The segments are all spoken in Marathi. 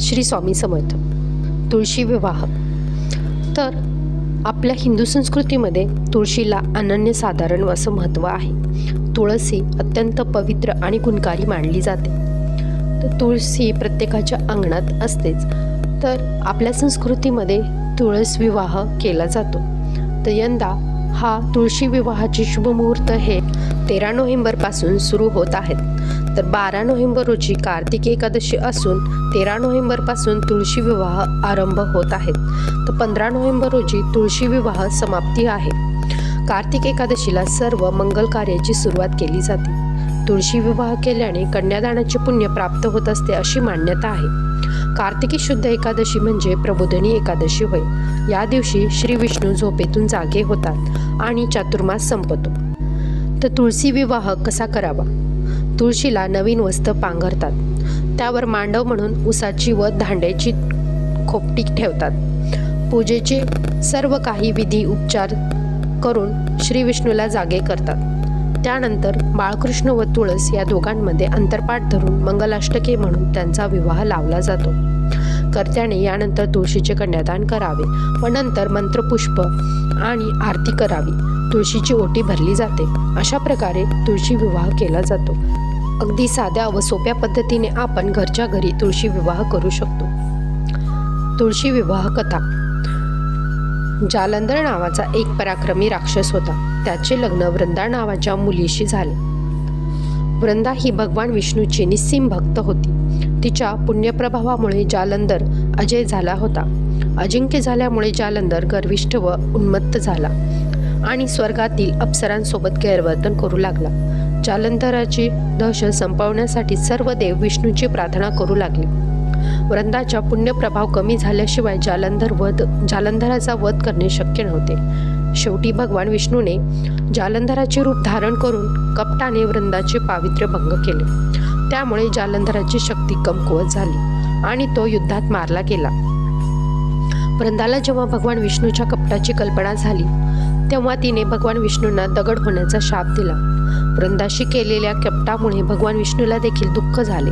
श्री स्वामी समर्थ तुळशी विवाह. तर आपल्या हिंदू संस्कृतीमध्ये तुळशीला अनन्यसाधारण असं महत्त्व आहे. तुळस ही अत्यंत पवित्र आणि गुणकारी मानली जाते. तर तुळशी प्रत्येकाच्या अंगणात असतेच. तर आपल्या संस्कृतीमध्ये तुळस विवाह केला जातो. तर यंदा हा तुळशी विवाहाचे शुभमुहूर्त हे तेरा नोव्हेंबरपासून सुरू होत आहेत. तर बारा नोव्हेंबर रोजी कार्तिक एकादशी असून तेरा नोव्हेंबरपासून तुळशी विवाह आरंभ होत आहेत. तर पंधरा नोव्हेंबर रोजी तुळशी विवाह समाप्ती आहे. कार्तिक एकादशीला सर्व मंगल कार्याची सुरुवात केली जाते. तुळशी विवाह केल्याने कन्यादानाचे पुण्य प्राप्त होत असते अशी मान्यता आहे. कार्तिकी शुद्ध एकादशी म्हणजे प्रबोधनी एकादशी होय. या दिवशी श्री विष्णू झोपेतून जागे होतात आणि चातुर्मास संपतो. तर तुळशी विवाह कसा करावा? तुळशीला नवीन वस्त्र पांघरतात. त्यावर मांडव म्हणून उसाची व धांड्याची खोपटी ठेवतात. पूजेचे सर्व काही विधी उपचार करून श्री विष्णूला जागे करतात. त्यानंतर बाळकृष्ण व तुळस या दोघांमध्ये अंतरपाठ धरून मंगलाष्टके म्हणून त्यांचा विवाह लावला जातो. कर्त्याने यानंतर तुळशीचे कन्यादान करावे व नंतर मंत्रपुष्प आणि आरती करावी. तुळशीची ओटी भरली जाते. अशा प्रकारे तुळशी विवाह केला जातो. अगदी साध्या व सोप्या पद्धतीने आपण घरच्या घरी तुळशी विवाह करू शकतो. तुळशी विवाह कथा. जालंधर नावाचा एक पराक्रमी राक्षस होता. त्याचे लग्न वृंदा नावाच्या मुलीशी झाले. वृंदा ही भगवान विष्णूची निस्सीम भक्त होती. तिच्या पुण्यप्रभावामुळे जालंधर अजय झाला होता. अजिंक्य झाल्यामुळे जालंधर गर्विष्ठ व उन्मत्त झाला. आणि स्वर्गातील अप्सरांसोबत गैरवर्तन करू लागला. जालंधराची दहशत संपवण्यासाठी सर्व देव विष्णूची प्रार्थना करू लागले. वृंदाच्या पुण्यप्रभाव कमी झाल्याशिवाय जालंधर वध जालंधराचा वध करणे शक्य नव्हते. शेवटी भगवान विष्णूने जालंधराचे रूप धारण करून कपटाने वृंदाचे पावित्र्य भंग केले. त्यामुळे जालंधराची शक्ती कमकुवत झाली आणि तो युद्धात मारला गेला. वृंदाला जेव्हा भगवान विष्णूच्या कपटाची कल्पना झाली तेव्हा तिने भगवान विष्णूंना दगड होण्याचा शाप दिला. वृंदाशी केलेल्या कपटामुळे भगवान विष्णूला देखील दुःख झाले.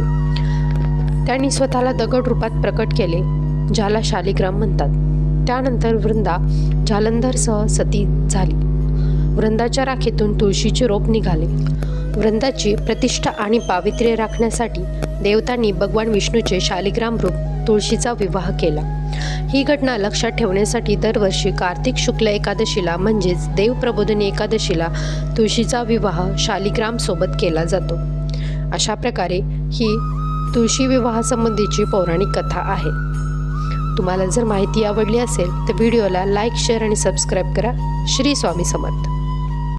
त्यांनी स्वतःला दगड रूपात प्रकट केले ज्याला शालिग्राम म्हणतात. त्यानंतर वृंदा जालंधरसह सती झाली. वृंदाच्या राखेतून तुळशीचे रोप निघाले. वृंदाची प्रतिष्ठा आणि पावित्र्य राखण्यासाठी देवतांनी भगवान विष्णूचे शालिग्राम रूप तुळशीचा विवाह केला. ही घटना लक्षात ठेवण्यासाठी दरवर्षी कार्तिक शुक्ल एकादशीला म्हणजेच देवप्रबोधनी एकादशीला तुळशीचा विवाह शालिग्रामसोबत केला जातो. अशा प्रकारे ही तुळशी विवाहासंबंधीची पौराणिक कथा आहे. तुम्हाला जर माहिती आवडली असेल तर व्हिडिओला लाईक शेअर आणि सबस्क्राईब करा. श्री स्वामी समर्थ.